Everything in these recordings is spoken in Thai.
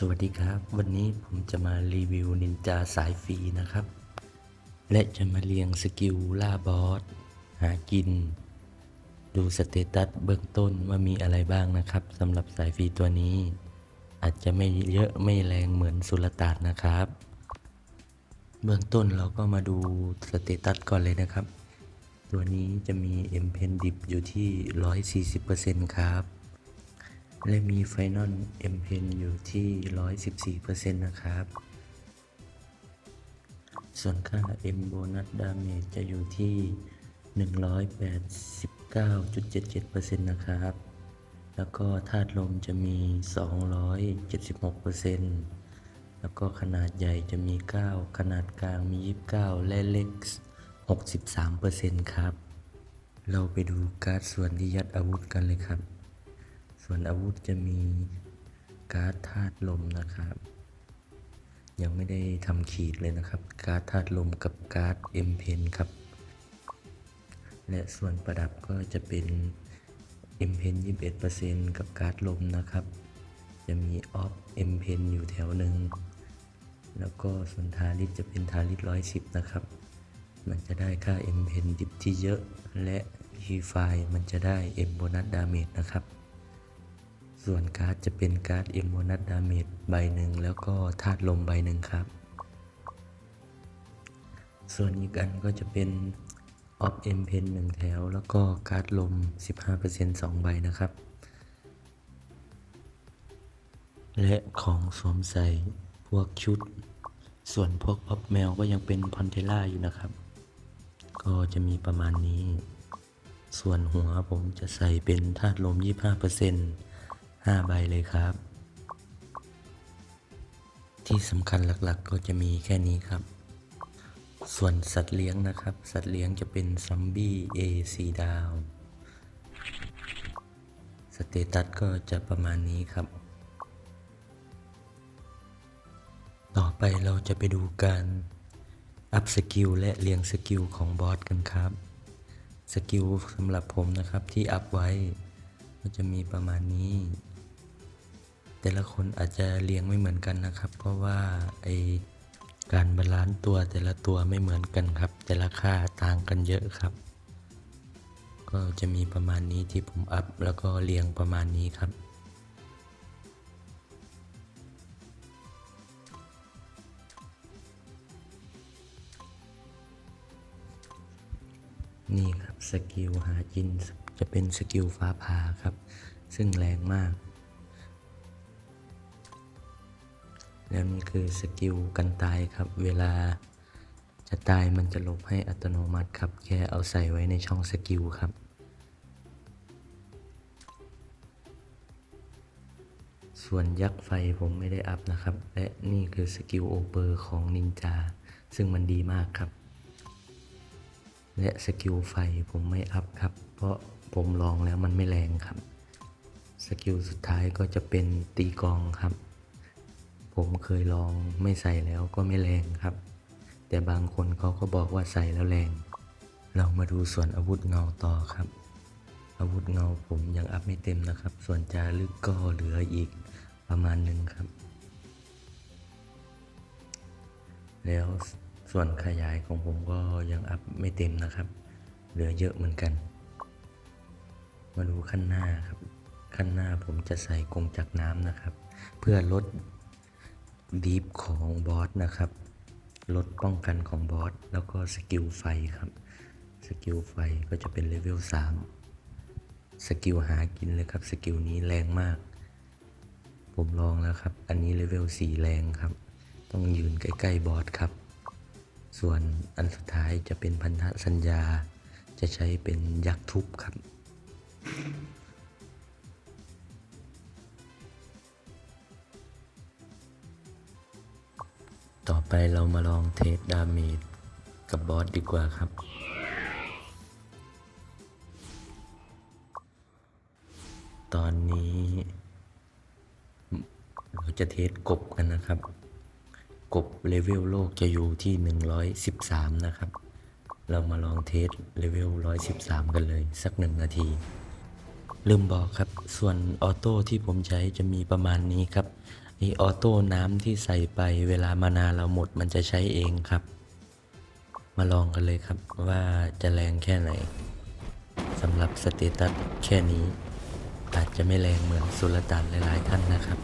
สวัสดีครับ วันนี้ผมจะมารีวิวนินจาสายฟรีนะครับ และจะมาเรียงสกิลล่าบอส หากิน ดูสเตตัสเบื้องต้นว่ามีอะไรบ้างนะครับสำหรับสายฟรีตัวนี้ อาจจะไม่เยอะไม่แรงเหมือนสุลต่านนะครับ เบื้องต้นเราก็มาดูสเตตัสก่อนเลยนะครับ ตัวนี้จะมี M Pen Dip อยู่ที่ 140%ครับ และมีไฟนอล M Pen อยู่ที่ 114%นะครับ ส่วนค่า M Bonus Damage จะอยู่ที่ 189.77%นะครับ แล้วก็ธาตุลมจะมี 276%แล้วก็ขนาดใหญ่จะมี 9 ขนาดกลางมี 29 และเล็ก 63%ครับ เราไปดูการ์ดส่วนที่ยัดอาวุธกันเลยครับ ส่วนอาวุธจะมีการ์ดธาตุลมนะครับ ยังไม่ได้ทำขีดเลยนะครับ การ์ดธาตุลมกับการ์ดเอ็มเพนครับ และส่วนประดับก็จะเป็นเอ็มเพน21%กับการ์ดลมนะครับ จะมีออฟเอ็มเพนอยู่แถวหนึ่งแล้วก็ส่วนทาริสจะเป็นทาริส110นะครับ มันจะได้ค่าเอ็มเพนดิบที่เยอะ และฮีไฟมันจะได้เอ็มโบนัสดาเมจนะครับ ส่วนการ์ดจะเป็นการ์ดเอ็มโบนัสดาเมจใบหนึ่งแล้วก็ธาตุลมใบหนึ่งครับ ส่วนอีกอันก็จะเป็นออฟเอ็มเพนหนึ่งแถว แล้วก็การ์ดลม 15% 2 ใบนะครับ และของสวมใส่พวกชุด ส่วนพวกออฟแมวก็ยังเป็นพอนเทล่าอยู่นะครับ ก็จะมีประมาณนี้ ส่วนหัวผมจะใส่เป็นธาตุลม 25% 5 ใบเลยครับ ที่สำคัญหลักๆก็จะมีแค่นี้ครับ ส่วนสัตว์เลี้ยงนะครับ สัตว์เลี้ยงจะเป็นซัมบี้ A 4ดาวสเตตัสก็จะประมาณนี้ครับ ต่อไปเราจะไปดูการอัพสกิลและเรียงสกิลของบอสกันครับ สกิลสำหรับผมนะครับที่อัพไว้ ก็จะมีประมาณนี้ แต่ละคนอาจจะเรียงไม่เหมือนกันนะครับ เพราะว่าไอการบาลานซ์ตัวแต่ละตัวไม่เหมือนกันครับ แต่ละค่าต่างกันเยอะครับ ก็จะมีประมาณนี้ที่ผมอัพแล้วก็เรียงประมาณนี้ครับนี่ครับสกิลหาจินจะเป็นสกิลฟ้าผ่าครับ ซึ่งแรงมาก แล้วนี่คือสกิลกันตายครับ เวลาจะตายมันจะลบให้อัตโนมัติครับ แค่เอาใส่ไว้ในช่องสกิลครับ ส่วนยักษ์ไฟผมไม่ได้อัพนะครับ และนี่คือสกิลโอเปอร์ของนินจา ซึ่งมันดีมากครับ และสกิลไฟผมไม่อัพครับ เพราะผมลองแล้วมันไม่แรงครับ สกิลสุดท้ายก็จะเป็นตีกองครับ ผมเคยลองไม่ใส่แล้วก็ไม่แรงครับ แต่บางคนเขาก็บอกว่าใส่แล้วแรง เรามาดูส่วนอาวุธเงาต่อครับ อาวุธเงาผมยังอัพไม่เต็มนะครับ ส่วนจารึกก็เหลืออีกประมาณหนึ่งครับ แล้วส่วนขยายของผมก็ยังอัพไม่เต็มนะครับ เหลือเยอะเหมือนกัน มาดูขั้นหน้าครับ ขั้นหน้าผมจะใส่กงจักน้ำนะครับ เพื่อลด ดีฟของบอสนะครับลดป้องกันของบอสแล้วก็สกิลไฟครับ สกิลไฟก็จะเป็นเลเวล3สกิลหากินเลยครับ สกิลนี้แรงมาก ผมลองแล้วครับ อันนี้เลเวล4แรงครับ ต้องยืนใกล้ๆบอสครับ ส่วนอันสุดท้ายจะเป็นพันธสัญญา จะใช้เป็นยักษ์ทุบครับ เรามาลองเทสดาเมจกับบอสดีกว่าครับ ตอนนี้ เราจะเทสกบกันนะครับ กบเลเวลโลกจะอยู่ที่ 113 นะครับ เรามาลองเทสเลเวล 113 กันเลยสักหนึ่งนาที ลืมบอกครับ ส่วนออโต้ที่ผมใช้จะมีประมาณนี้ครับ ไอออโต้น้ำที่ใส่ไปเวลามานาเราหมดมันจะใช้เองครับ มาลองกันเลยครับว่าจะแรงแค่ไหนสำหรับสเตตัสแค่นี้ อาจจะไม่แรงเหมือนสุลต่านหลายๆท่านนะครับ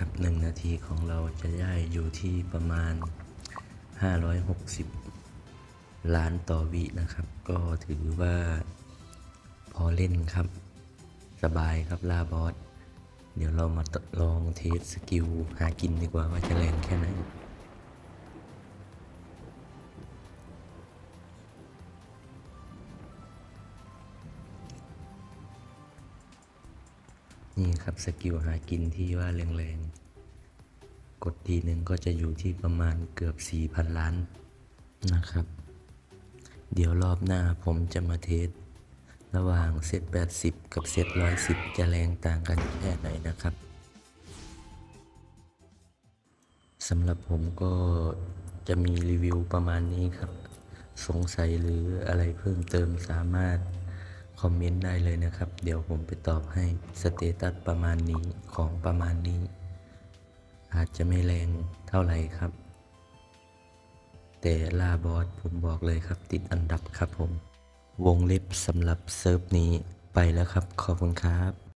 นะครับหนึ่งนาทีของเราจะได้อยู่ที่ประมาณ 560 ล้านต่อวินะครับ ก็ถือว่าพอเล่นครับ สบายครับลาบอส เดี๋ยวเรามาลองเทสสกิลหากินดีกว่าว่าจะแรงแค่ไหน นี่ครับสกิลหากินที่ว่าแรงๆ กดทีหนึ่งก็จะอยู่ที่ประมาณเกือบ 4,000 ล้านนะครับ เดี๋ยวรอบหน้าผมจะมาเทส ระหว่างเซต80 กับเซต110 จะแรงต่างกันแค่ไหนนะครับสำหรับผมก็จะมีรีวิวประมาณนี้ครับ สงสัยหรืออะไรเพิ่มเติมสามารถ คอมเมนต์ได้เลยนะครับ เดี๋ยวผมไปตอบให้สเตตัสประมาณนี้ของประมาณนี้ อาจจะไม่แรงเท่าไหร่ครับ แต่ล่าบอสผมบอกเลยครับ ติดอันดับครับผม วงเล็บสำหรับเซิร์ฟนี้ไปแล้วครับ ขอบคุณครับ